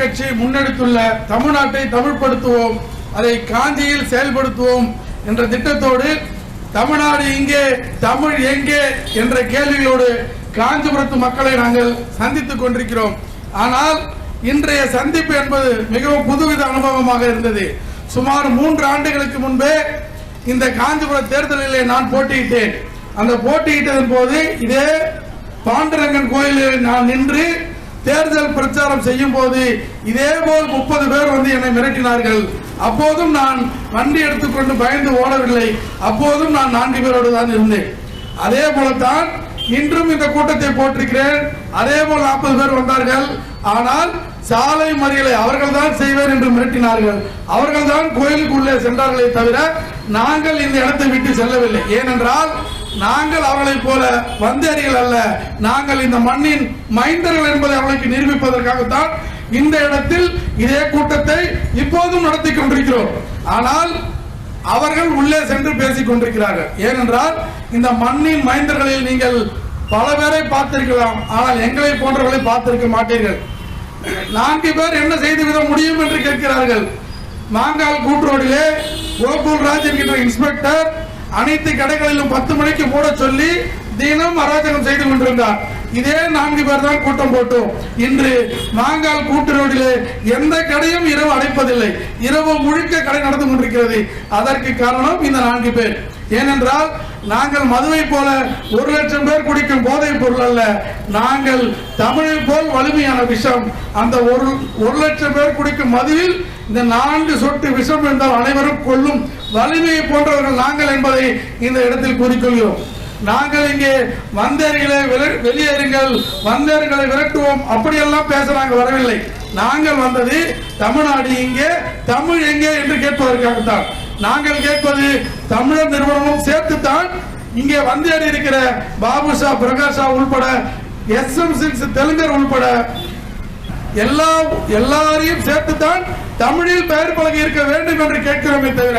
கட்சி முன்னெடுத்துள்ள தமிழ்நாட்டை தமிழ்படுத்துவோம் அதை காஞ்சியில் செயல்படுத்துவோம் என்ற திட்டத்தோடு தமிழ்நாடு இங்கே தமிழ் எங்கே என்ற கேள்விகளோடு காஞ்சிபுரத்து மக்களை நாங்கள் சந்தித்துக் கொண்டிருக்கிறோம். ஆனால் இன்றைய சந்திப்பு என்பது மிகவும் புதுவித அனுபவமாக இருந்தது. சுமார் மூன்று ஆண்டுகளுக்கு முன்பே இந்த காஞ்சிபுர தேர்தலிலே நான் போட்டியிட்டேன். அந்த போட்டியிட்டதன் போது இதே பாண்டுரங்கன் கோயிலில் நான் நின்று தேர்தல் பிரச்சாரம் செய்யும் போது இதே போல் முப்பது பேர் வந்து என்னை மிரட்டினார்கள். அப்போதும் நான் வண்டி எடுத்துக்கொண்டு பயந்து ஓடவில்லை. அப்போதும் நான் நான்கு பேரோடு தான் இருந்தேன். அதே போலத்தான் இன்றும் இந்த கூட்டத்தை போட்டிருக்கிறேன். அதே போல் நாற்பது பேர் வந்தார்கள். ஆனால் சாலை மறியலை அவர்கள் தான் செய்வர் என்று மிரட்டினார்கள். அவர்கள் தான் கோயிலுக்குள்ளே சென்றார்களே தவிர நாங்கள் இந்த இடத்தை விட்டு செல்லவில்லை. ஏனென்றால் நாங்கள் அவர்களைப் போல வந்தேரிகள் அல்ல. நாங்கள் இந்த மண்ணின் மைந்தர்கள் என்பதை அவர்களுக்கு நிரூபிப்பதற்காகத்தான் இந்த இடத்தில் இதே கூட்டத்தை இப்போதும் நடத்தி கொண்டிருக்கிறோம். ஆனால் அவர்கள் உள்ளே சென்று பேசிக் கொண்டிருக்கிறார்கள். ஏனென்றால் இந்த மண்ணின் மைந்தர்களில் நீங்கள் பல பேரை பார்த்திருக்கலாம். ஆனால் எங்களை போன்றவர்களை பார்த்திருக்க மாட்டீர்கள். நான்கு பேர் என்ன செய்து விட முடியும் என்று கேட்கிறார்கள். மாங்கால் கூட்டுரோடிலே கோகுல் ராஜ் என்கின்ற இன்ஸ்பெக்டர் அனைத்து கடைகளிலும் பத்து மணிக்கு மூட சொல்லி தினம் அராஜகம் செய்து கொண்டிருந்தார். இதே நான்கு பேர் தான் கூட்டம் போட்டோம். இன்று மாங்கால் கூட்டு ரோடிலே எந்த கடையும் இரவு அடைப்பதில்லை. இரவு முழுக்க கடை நடந்து கொண்டிருக்கிறது. அதற்கு காரணம் இந்த நான்கு பேர். ஏனென்றால் நாங்கள் மதுவை போல ஒரு லட்சம் பேர் குடிக்கும் போதைப் பொருள் அல்ல. நாங்கள் தமிழை போல் வலிமையான விஷம். அந்த ஒரு ஒரு லட்சம் பேர் குடிக்கும் மதுவில் இந்த நான்கு சொட்டு விஷம் என்றால் அனைவரும் கொல்லும். வலிமையை போன்றவர்கள் நாங்கள் என்பதை இந்த இடத்தில் கூறிக்கொள்கிறோம். நாங்கள் இங்கே வந்தேர்களை வெளியேறுங்கள் வந்தேர்களை விரட்டுவோம் அப்படியெல்லாம் பேச நாங்கள் வரவில்லை. நாங்கள் வந்தது தமிழ்நாடு இங்கே தமிழ் எங்கே என்று கேட்பதற்காகத்தான். நாங்கள் கேட்பது தமிழர் நிறுவனமும் சேர்த்துத்தான் இங்கே வந்தேறி இருக்கிற பாபுஷா பிரகாஷா உள்பட எஸ் எம் சிக்ஸ் தெலுங்கர் உள்பட எல்லா எல்லாரையும் சேர்த்துத்தான் தமிழில் பெயர் பலகை இருக்க வேண்டும் என்று கேட்கிறோமே தவிர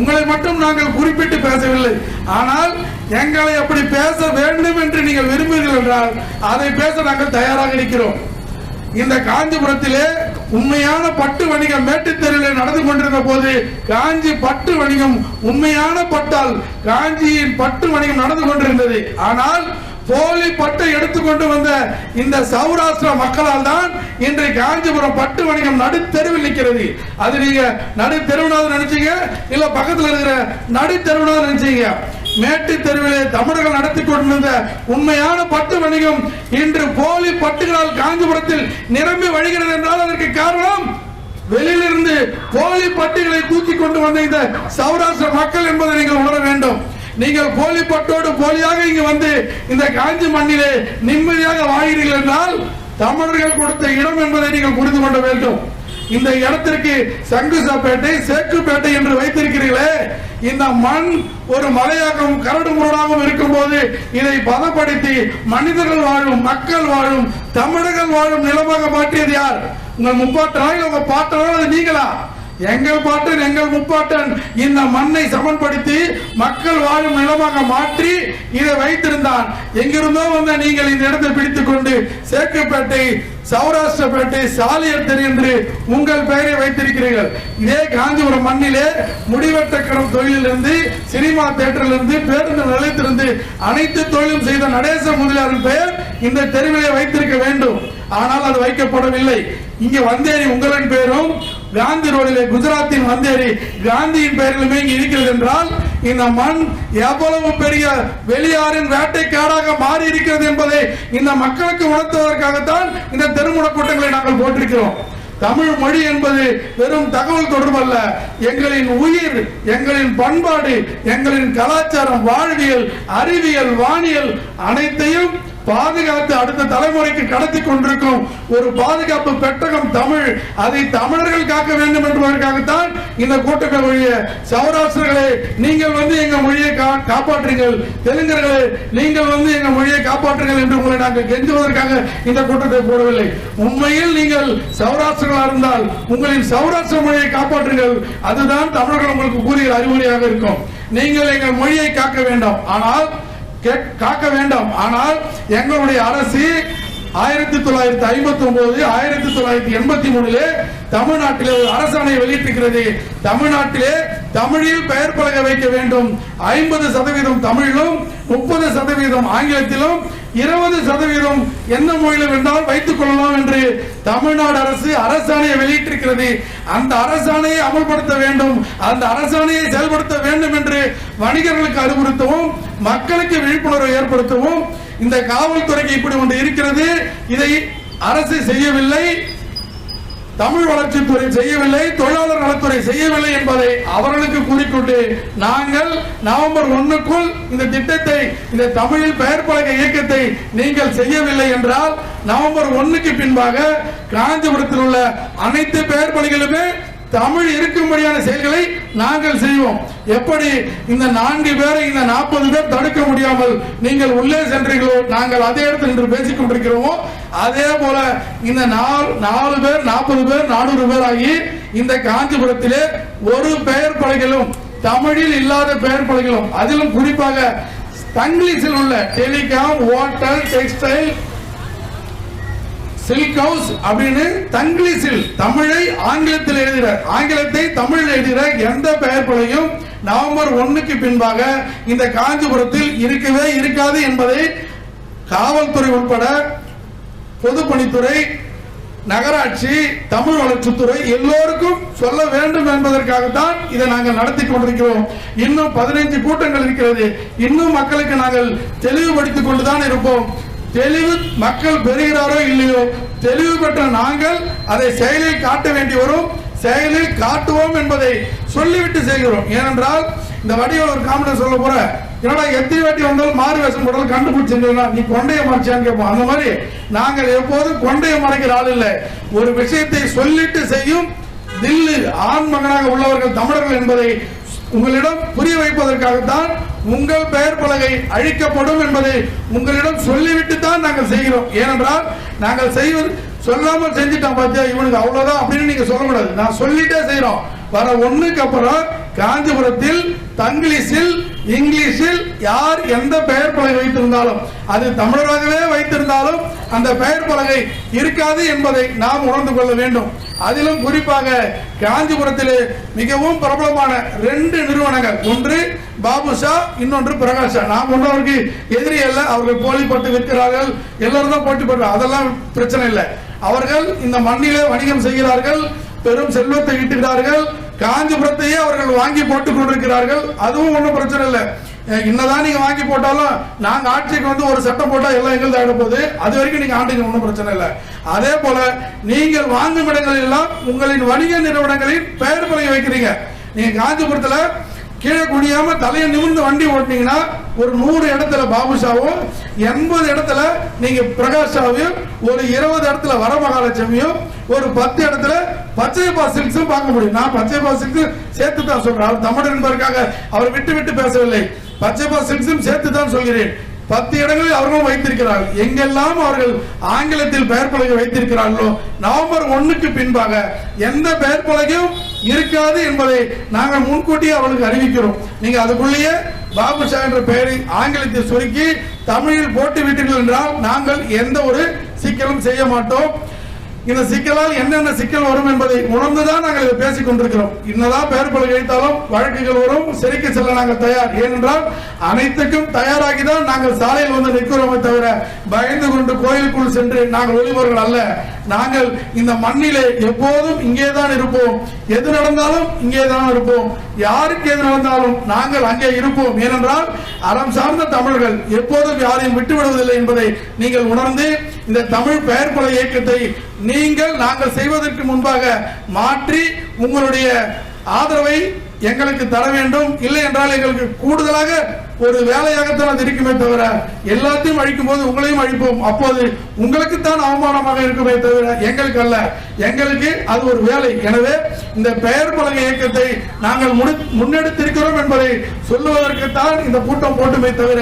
உங்களை மட்டும் நாங்கள் குறிப்பிட்டு பேசவில்லை. ஆனால் எங்களை அப்படி பேச வேண்டும் என்று நீங்கள் விரும்புகிறீர்கள் என்றால் அதை பேச நாங்கள் தயாராக இருக்கிறோம். இந்த காஞ்சிபுரத்திலே உண்மையான பட்டு வணிகம் மேட்டுத்தெருவில் நடந்து கொண்டிருந்த போது காஞ்சி பட்டு வணிகம் உண்மையான பட்டால் காஞ்சியின் பட்டு வணிகம் நடந்து கொண்டிருந்தது. ஆனால் போலி பட்டை எடுத்துக்கொண்டு வந்த இந்த சௌராஷ்டிர மக்களால் தான் இன்று காஞ்சிபுரம் பட்டு வணிகம் நடுத்தெருவில் நிற்கிறது. அது நீங்க நடுத்தெருவுனாவது நினைச்சீங்க இல்ல பக்கத்துல இருக்கிற நடுத்தெருவுனாவது நினைச்சீங்க? மேட்டு தெருவிலே தமிழர்கள் நடத்தி கொண்டிருந்த உண்மையான பட்டு வணிகம் இன்று போலி பட்டுகளால் காஞ்சிபுரத்தில் நிரம்பி வழிகிறது என்றால் அதற்கு காரணம் வெளியிலிருந்து போலி பட்டுகளை தூக்கி கொண்டு வந்த இந்த சௌராஷ்டிர மக்கள் என்பதை நீங்கள் உணர வேண்டும். நீங்கள் போலி பட்டோடு போலியாக இங்கு வந்து இந்த காஞ்சி மண்ணிலே நிம்மதியாக வாழ்கிறீர்கள் என்றால் தமிழர்கள் கொடுத்த இடம் என்பதை நீங்கள் புரிந்து கொள்ள வேண்டும். இந்த இடத்திற்கு சங்குசாப்பேட்டை சேக்குப்பேட்டை என்று வைத்திருக்கிறீர்களே இந்த மண் ஒரு மலையாகவும் கரடு முரடாகவும் இருக்கும்போது இதை பதப்படுத்தி மனிதர்கள் வாழும் மக்கள் வாழும் தமிழர்கள் வாழும் நிலமாக மாற்றியது யார்? உங்கள் முப்பாட்டனாக உங்க பாட்டனாக அது நீங்களா? எங்கள் பாட்டன் எங்கள் முப்பாட்டன் இந்த மண்ணை சமன்படுத்தி மக்கள் வாழும் நிலமாக மாற்றி இதை வைத்திருந்தான் எங்கிருந்தோ வந்த நீங்கள் இந்த இடத்தை பிடித்துக் கொண்டு சேக்குப்பேட்டை சௌராஷ்டிரப்பேட்டை சாலியர் தெரு என்று உங்கள் பெயரை வைத்திருக்கிறீர்கள். இதே காஞ்சிபுரம் மண்ணிலே முடிவெட்ட தொழிலிருந்து சினிமா தேட்டரிலிருந்து பேருந்து நிலையத்திலிருந்து அனைத்து தொழிலும் செய்த நடேச முதலியாரின் பெயர் இந்த தெருவிலே வைத்திருக்க வேண்டும். ஆனால் அது வைக்கப்படவில்லை. இங்க வந்தேரி உங்களின் பெயரும் காந்தி ரோடிலே குஜராத்தின் வந்தேரி காந்தியின் பெயரிலுமே இங்கு இருக்கிறது என்றால் இந்த மண் எவ்வளவு பெரிய வெளியாரின் வேட்டைக்காடாக மாறி இருக்கிறது என்பதை இந்த மக்களுக்கு உணர்த்துவதற்காகத்தான் இந்த தெருமுன கூட்டங்களை நாங்கள் போட்டிருக்கிறோம் தமிழ் மொழி என்பது வெறும் தகவல் தொடர்பு அல்ல எங்களின் உயிர் எங்களின் பண்பாடு எங்களின் கலாச்சாரம் வாழ்வியல் அறிவியல் வானியல் அனைத்தையும் பாதுகாத்து அடுத்த தலைமுறைக்கு கடத்தி கொண்டிருக்கும் ஒரு பாதுகாப்பு பெட்டகம் தமிழ். அதை தமிழர்கள் காக்க வேண்டும் என்பதற்காகத்தான் இந்த கூட்டத்தை மொழிய சௌராஷ்டிரர்களே நீங்கள் வந்து எங்க மொழியை கா- காப்பாற்றுங்கள். தெலுங்கர்களே நீங்கள் வந்து எங்க மொழியை காப்பாற்றுங்கள் என்று உங்களை நாங்கள் கெஞ்சுவதற்காக இந்த கூட்டத்தை போடவில்லை. உண்மையில் நீங்கள் சௌராஷ்டிரர்களா இருந்தால் உங்களின் சௌராஷ்டிர மொழியை காப்பாற்றுங்கள். அதுதான் தமிழர்கள் உங்களுக்கு கூறிய அறிவுரையாக இருக்கும். நீங்கள் எங்கள் மொழியை காக்க வேண்டாம். ஆனால் காக்க வேண்டாம். ஆனால் எங்களுடைய அரசு ஆயிரத்தி தொள்ளாயிரத்தி ஐம்பத்தி ஒன்பது ஆயிரத்தி தொள்ளாயிரத்தி எண்பத்தி மூணுல தமிழ்நாட்டிலே ஒரு அரசாணை வெளியிட்டிருக்கிறது. தமிழ்நாட்டிலே தமிழில் பெயர் பலக வைக்க வேண்டும். ஐம்பது சதவீதம் தமிழிலும் முப்பது சதவீதம் ஆங்கிலத்திலும் இருபது சதவீதம் எந்த மொழியில் வேண்டாலும் வைத்துக் கொள்ளலாம் என்று தமிழ்நாடு அரசு அரசாணையை வெளியிட்டிருக்கிறது. அந்த அரசாணையை அமல்படுத்த வேண்டும். அந்த அரசாணையை செயல்படுத்த வேண்டும் என்று வணிகர்களுக்கு அறிவுறுத்தவும் மக்களுக்கு விழிப்புணர்வு ஏற்படுத்தவும் இந்த காவல்துறைக்கு இப்படி ஒன்று இருக்கிறது. இதை அரசு செய்யவில்லை. தமிழ் வளர்ச்சித்துறை செய்யவில்லை தொழிலாளர் நலத்துறை செய்யவில்லை என்பதை அவர்களுக்கு கூறிக்கொண்டு நாங்கள் நவம்பர் ஒன்னுக்குள் இந்த திட்டத்தை இந்த தமிழில் பெயர் பலகை இயக்கத்தை நீங்கள் செய்யவில்லை என்றால் நவம்பர் ஒன்னுக்கு பின்பாக காஞ்சிபுரத்தில் உள்ள அனைத்து பெயர் பணிகளுமே தமிழ் இருக்கும்படியான செயல்களை நாங்கள் செய்வோம். எப்படி இந்த நான்கு பேரை இந்த நாற்பது பேர் தடுக்க முடியாமல் நீங்கள் உள்ளே சென்றீர்களோ நாங்கள் அதே இடத்தில் நின்று பேசிக் கொண்டிருக்கிறோமோ அதே போல இந்த நாலு நாலு பேர் நாற்பது பேர் நானூறு பேர் ஆகி இந்த காஞ்சிபுரத்திலே ஒரு பெயர் பலகிலும் தமிழில் இல்லாத பெயர் பலகையிலும் அதிலும் குறிப்பாக தங்கிலீஷில் உள்ள telecom hotel textile silk house அப்படின்னு தங்கிலீஷில் தமிழை ஆங்கிலத்தில் எழுதுகிற ஆங்கிலத்தை தமிழில் எழுதுகிற எந்த பெயர் பலகையும் நவம்பர் ஒன்னுக்கு பின்பாக இந்த காஞ்சிபுரத்தில் இருக்கவே இருக்காது என்பதை காவல்துறை உட்பட பொதுப்பணித்துறை நகராட்சி தமிழ் வளர்ச்சித்துறை எல்லோருக்கும் சொல்ல வேண்டும் என்பதற்காகத்தான் இதை நாங்கள் நடத்தி கொண்டிருக்கிறோம். இன்னும் பதினைஞ்சு கூட்டங்கள் இருக்கிறது. இன்னும் மக்களுக்கு நாங்கள் தெளிவுபடுத்திக் கொண்டுதான் இருப்போம். தெளிவு மக்கள் பெறுகிறாரோ இல்லையோ தெளிவு பெற்ற நாங்கள் அதை செயலில் காட்ட வேண்டி வரும். செயலில் காட்டுவோம் என்பதை சொல்லிவிட்டு செய்கிறோம். ஏனென்றால் இந்த வடிவில் ஒரு காமெடி சொல்ல போற என்னடா எத்தனை வாட்டி வந்தாலும் மாறு வேஷம் போட்டாலும் கண்டுபிடிச்சிருந்தா நீ கொண்டைய மறைச்சான்னு கேட்போம். அந்த மாதிரி நாங்கள் எப்போதும் கொண்டைய மறைக்கிற ஆள் இல்லை. ஒரு விஷயத்தை சொல்லிட்டு செய்யும் தில்லு ஆண் மகனாக உள்ளவர்கள் தமிழர்கள் என்பதை உங்களிடம் புரிய வைப்பதற்காகத்தான் உங்கள் பெயர் பலகை அழிக்கப்படும் என்பதை உங்களிடம் சொல்லிவிட்டு தான் நாங்கள் செய்கிறோம். ஏனென்றால் நாங்கள் செய்வது சொல்லாமல் செஞ்சுட்டோம் பார்த்தியா இவனுக்கு அவ்வளவுதான் அப்படின்னு நீங்க சொல்லக்கூடாது. நான் சொல்லிட்டே செய்யறோம் வர ஒண்ணுக்கு அப்புறம் காஞ்சிபுரத்தில் தங்கிலீஷில் இங்கிலீஷில் யார் எந்த பெயர் பலகை வைத்திருந்தாலும் அது தமிழராகவே வைத்திருந்தாலும் அந்த பெயர் பலகை இருக்காது என்பதை நாம் உணர்ந்து கொள்ள வேண்டும். அதிலும் குறிப்பாக காஞ்சிபுரத்திலே மிகவும் பிரபலமான ரெண்டு நிறுவனங்கள். ஒன்று பாபுஷா இன்னொன்று பிரகாஷா நாம் ஒன்றவருக்கு எதிரி அல்ல அவர்கள் போலி பட்டு விற்கிறார்கள் எல்லாரும் தான் போட்டி போடுறாங்க அதெல்லாம் பிரச்சனை இல்லை. அவர்கள் இந்த மண்ணிலே வணிகம் செய்கிறார்கள் பெரும் செல்வத்தை ஈட்டுகிறார்கள் காஞ்சிபுரத்தையே அவர்கள் வாங்கி போட்டுக் கொண்டிருக்கிறார்கள். அதுவும் ஒன்றும் பிரச்சனை இல்லை. என்னதான் நீங்க வாங்கி போட்டாலும் நாங்க ஆட்சிக்கு வந்து ஒரு சட்டம் போட்டா எல்லாம் எங்களுக்கு ஆயிட போகுது. அது வரைக்கும் நீங்க ஆண்டுக்கு ஒன்றும் பிரச்சனை இல்லை. அதே போல நீங்கள் வாங்கும் இடங்களில் எல்லாம் உங்களின் வணிக நிறுவனங்களின் பெயர் பலகை வைக்கிறீங்க. நீங்க காஞ்சிபுரத்துல கீழே குடியாம தலையை நிமிர்ந்து வண்டி ஓட்டினீங்கன்னா ஒரு நூறு இடத்துல பாபுஷாவும் எண்பது இடத்துல நீங்க பிரகாஷாவையும் ஒரு இருபது இடத்துல வரமகாலட்சுமியும் ஒரு பத்து இடத்துல பச்சைப்பா சில்க்ஸும் பார்க்க முடியும். நான் பச்சைப்பா சில்க்ஸ் சேர்த்து தான் சொல்றேன். அவர் தமிழ் என்பதற்காக அவர் விட்டு விட்டு பேசவில்லை. பச்சைப்பா சில்க்ஸும் சேர்த்து தான் சொல்கிறேன். பத்து இடங்களில் அவர்களும் வைத்திருக்கிறார்கள். எங்கெல்லாம் அவர்கள் ஆங்கிலத்தில் பெயர் பலகை வைத்திருக்கிறார்களோ நவம்பர் ஒன்னுக்கு பின்பாக எந்த பெயர் பலகையும் இருக்காது என்பதை நாங்கள் முன்கூட்டியே அவளுக்கு அறிவிக்கிறோம். நீங்க அதுக்குள்ளேயே பாபுஷா என்ற பெயரை ஆங்கிலத்தில் சுருக்கி தமிழில் போட்டு விட்டீர்கள் என்றால் நாங்கள் எந்த ஒரு சிக்கலும் செய்ய மாட்டோம். இந்த சிக்கலால் என்னென்ன சிக்கல் வரும் என்பதை உணர்ந்துதான் நாங்கள் இதை பேசிக் கொண்டிருக்கிறோம். என்னதான் பெயர் பலகை வைத்தாலும் வழக்குகள் வரும் சிறைக்கு செல்ல நாங்கள் தயார். ஏனென்றால் அனைத்துக்கும் தயாராகி தான் நாங்கள் சாலையில் வந்து நிற்கிறோமே தவிர பயந்து கொண்டு கோயிலுக்குள் சென்று நாங்கள் ஒளிபவர்கள் அல்ல. நாங்கள் இந்த மண்ணிலே எப்போதும் இங்கே தான் இருப்போம். எது நடந்தாலும் இங்கே தான் இருப்போம். யாருக்கு எது நடந்தாலும் நாங்கள் அங்கே இருப்போம். ஏனென்றால் அறம் சார்ந்த தமிழர்கள் எப்போதும் யாரையும் விட்டுவிடுவதில்லை என்பதை நீங்கள் உணர்ந்து இந்த தமிழ் பெயர் கொலை இயக்கத்தை நீங்கள் நாங்கள் செய்வதற்கு முன்பாக மாற்றி உங்களுடைய ஆதரவை எங்களுக்கு தர வேண்டும். இல்லை என்றால் எங்களுக்கு கூடுதலாக ஒரு வேலையாகத்தான் அது இருக்குமே தவிர எல்லாத்தையும் அழிக்கும் போது உங்களையும் அழிப்போம். அப்போது உங்களுக்குத்தான் அவமானமாக இருக்குமே தவிர எங்களுக்கு அல்ல எங்களுக்கு அது ஒரு வேலை. எனவே இந்த பெயர் பலகை இயக்கத்தை நாங்கள் முடி- முன்னெடுத்திருக்கிறோம் என்பதை சொல்லுவதற்குத்தான் இந்த கூட்டம் போட்டுமே தவிர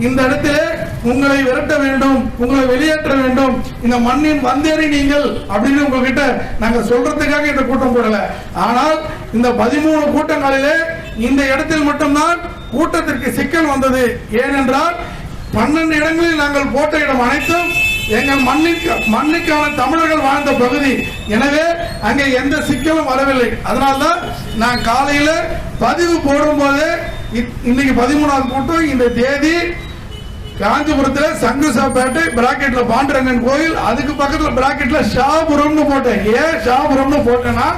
இந்த இடத்திலே உங்களை விரட்ட வேண்டும் உங்களை வெளியேற்ற வேண்டும் இந்த மண்ணின் வந்தேறி நீங்கள் அப்படின்னு உங்ககிட்ட நாங்கள் சொல்றதுக்காக இந்த கூட்டம் போடல. ஆனால் இந்த பதிமூணு கூட்டங்களிலே இந்த இடத்தில் மட்டும்தான் கூட்டத்திற்கு சிக்கல் வந்தது. ஏனென்றால் பன்னெண்டு இடங்களில் நாங்கள் போட்ட இடம் அனைத்தும் எங்கள் மண்ணிற்கு மண்ணுக்கான தமிழர்கள் வாழ்ந்த பகுதி. எனவே அங்கே எந்த சிக்கலும் வரவில்லை. அதனால்தான் நான் காலையில் பதிவு போடும்போது இன்னைக்கு பதிமூணாவது கூட்டம். இந்த தேதி காஞ்சிபுரத்தில் சங்குசாப்பேட்டை பிராக்கெட்ல பாண்டரங்கன் கோயில். அதுக்கு பக்கத்தில் பிராக்கெட்ல ஷாபுரம்னு போட்டேன். ஏன் ஷாபுரம்னு போட்டேன்னா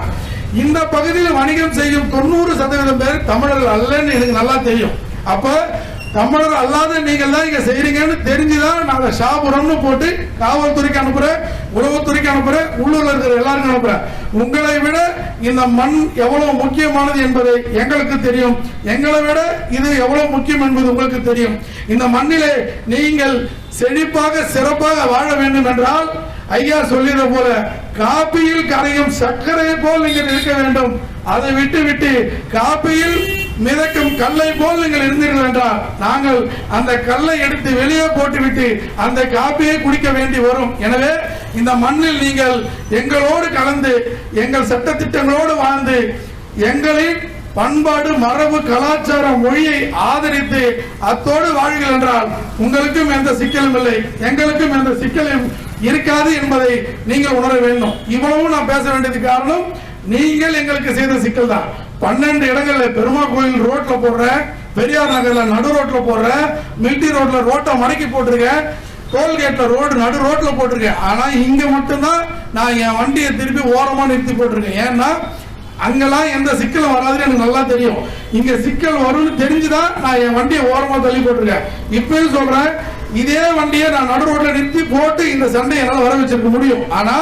இந்த பகுதியில் வணிகம் செய்யும் தொண்ணூறு சதவீதம் பேர் தமிழர்கள் அல்லன்னு எனக்கு நல்லா தெரியும். அப்ப தமிழர் அல்லாத நீங்கள் தான் இங்க செய்றீங்கன்னு தெரிஞ்சுதான் நான் ஷாபுரம்னு போட்டு காவல்துறைக்கு அனுப்புறேன் உளவுத்துறைக்கு அனுப்புறேன் உள்ளூர்ல இருக்கிற எல்லாருக்கும் அனுப்புறேன் உங்களை விட இந்த மண் எவ்வளவு முக்கியமானது என்பதை எங்களுக்கு தெரியும். எங்களை விட இது எவ்வளவு முக்கியம் என்பது உங்களுக்கு தெரியும். இந்த மண்ணிலே நீங்கள் செழிப்பாக சிறப்பாக வாழ வேண்டும் என்றால் ஐயா சொல்லின போல காப்பியில் கரையும் சர்க்கரை போல் நீங்கள் இருக்க வேண்டும். அதை விட்டு விட்டு காப்பியில் மிதக்கும் கல்லை போல் நீங்கள் இருந்தீர்கள் என்றால் நாங்கள் அந்த கல்லை எடுத்து வெளியே போட்டுவிட்டு அந்த காப்பியை குடிக்க வேண்டி வரும். எனவே இந்த மண்ணில் நீங்கள் எங்களோடு கலந்து எங்கள் சட்டத்திட்டங்களோடு வாழ்ந்து எங்களின் பண்பாடு மரபு கலாச்சாரம் மொழியை ஆதரித்து அத்தோடு வாழ்கள் என்றால் உங்களுக்கும் எந்த சிக்கலும் இல்லை. எங்களுக்கும் எந்த சிக்கலும் இருக்காது என்பதை நீங்கள் உணர வேண்டும். இவ்வளவு நான் பேச வேண்டியது காரணம் நீங்கள் எங்களுக்கு செய்த சிக்கல் தான் பன்னெண்டு இடங்கள்ல பெருமா கோயில் ரோட்ல போடுற பெரியார் நகர்ல நடு ரோட்ல போடுற மில்டி ரோட்ல ரோட்டை மடக்கி போட்டிருக்கேன் டோல்கேட்ல ரோடு நடு ரோட்ல போட்டிருக்கேன் ஆனா இங்க மட்டும்தான் நான் என் வண்டியை திருப்பி ஓரமா நிறுத்தி போட்டிருக்கேன். ஏன்னா அங்கெல்லாம் எந்த சிக்கலும் வராதுன்னு எனக்கு நல்லா தெரியும். இங்க சிக்கல் வரும்னு தெரிஞ்சுதான் நான் என் வண்டியை ஓரமா தள்ளி போட்டிருக்கேன். இப்பயும் சொல்றேன் இதே வண்டியை நான் நடு ரோட்ல நிறுத்தி போட்டு இந்த சண்டை என்னால் வர வச்சிருக்க முடியும். ஆனா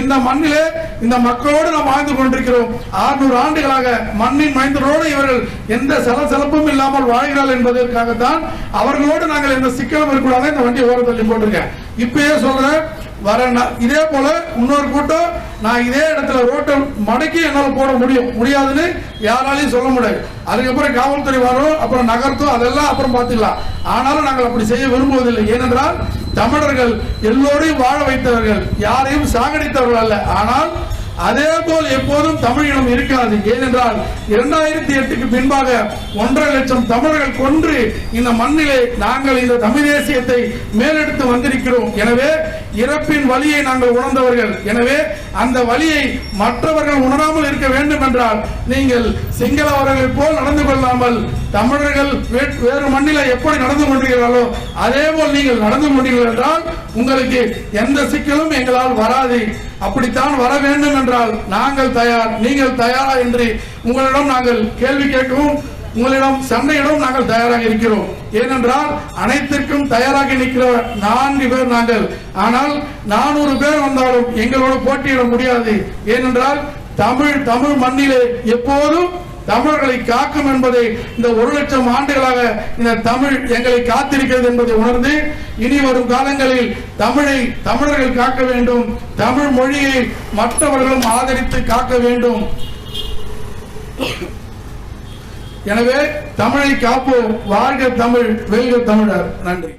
இந்த மண்ணிலே இந்த மக்களோடு நாம் வாழ்ந்து கொண்டிருக்கிறோம். 600 ஆண்டுகளாக மண்ணின் மைந்தரோடு இவர்கள் எந்த சலசலப்பும் இல்லாமல் வாழ்கிறார்கள் என்பதற்காகத்தான் அவர்களோடு நாங்கள் எந்த சிக்கலும் இருக்கக்கூடாது இந்த வண்டியை ஓரம் தள்ளி போட்டிருக்கேன். இப்பயே சொல்றேன் வர இதே போல இன்னொரு கூட்டம் நான் இதே இடத்துல ரோட்டை மடக்கி என்னால் போட முடியும். முடியாதுன்னு யாராலையும் சொல்ல முடியாது. அதுக்கப்புறம் காவல்துறை வரும் அப்புறம் நகர்த்தும் அதெல்லாம் அப்புறம் பார்த்துக்கலாம். ஆனாலும் நாங்கள் அப்படி செய்ய விரும்புவதில்லை. ஏனென்றால் தமிழர்கள் எல்லோரையும் வாழ வைத்தவர்கள் யாரையும் சாகடித்தவர்கள் அல்ல. ஆனால் அதே போல் எப்போதும் தமிழினம் இருக்காது. ஏனென்றால் இரண்டாயிரத்தி எட்டுக்கு பின்பாக ஒன்றரை லட்சம் தமிழர்கள் கொன்று இந்த மண்ணிலே நாங்கள் இந்த தமிழ் தேசியத்தை மேலெடுத்து வந்திருக்கிறோம். எனவே இறப்பின் வழியை நாங்கள் உணர்ந்தவர்கள். எனவே அந்த வழியை மற்றவர்கள் உணராமல் இருக்க வேண்டும் என்றால் நீங்கள் சிங்களவர்களை போல் நடந்து கொள்ளாமல் தமிழர்கள் வேறு மண்ணில எப்படி நடந்து கொண்டீர்களோ அதே போல் நீங்கள் நடந்து கொண்டீர்கள் என்றால் உங்களுக்கு எந்த சிக்கலும் எங்களால் வராது. அப்படித்தான் வர வேண்டும் என்றால் நாங்கள் தயார் நீங்கள் தயாரா என்று உங்களிடம் நாங்கள் கேள்வி கேட்கவும் உங்களிடம் சண்டையிடம் நாங்கள் தயாராக இருக்கிறோம். ஏனென்றால் அனைத்திற்கும் தயாராக நிற்கிற நான்கு பேர் நாங்கள். ஆனால் நானூறு பேர் வந்தாலும் எங்களோடு போட்டியிட முடியாது. ஏனென்றால் தமிழ் தமிழ் மண்ணிலே எப்போதும் தமிழர்களை காக்கும் என்பதை இந்த ஒரு லட்சம் ஆண்டுகளாக இந்த தமிழ் எங்களை காத்திருக்கிறது என்பதை உணர்ந்து இனி வரும் காலங்களில் தமிழை தமிழர்கள் காக்க வேண்டும். தமிழ் மொழியை மற்றவர்களும் ஆதரித்து காக்க வேண்டும். எனவே தமிழை காப்போம். வாழ்க தமிழ் வெல்க தமிழர். நன்றி.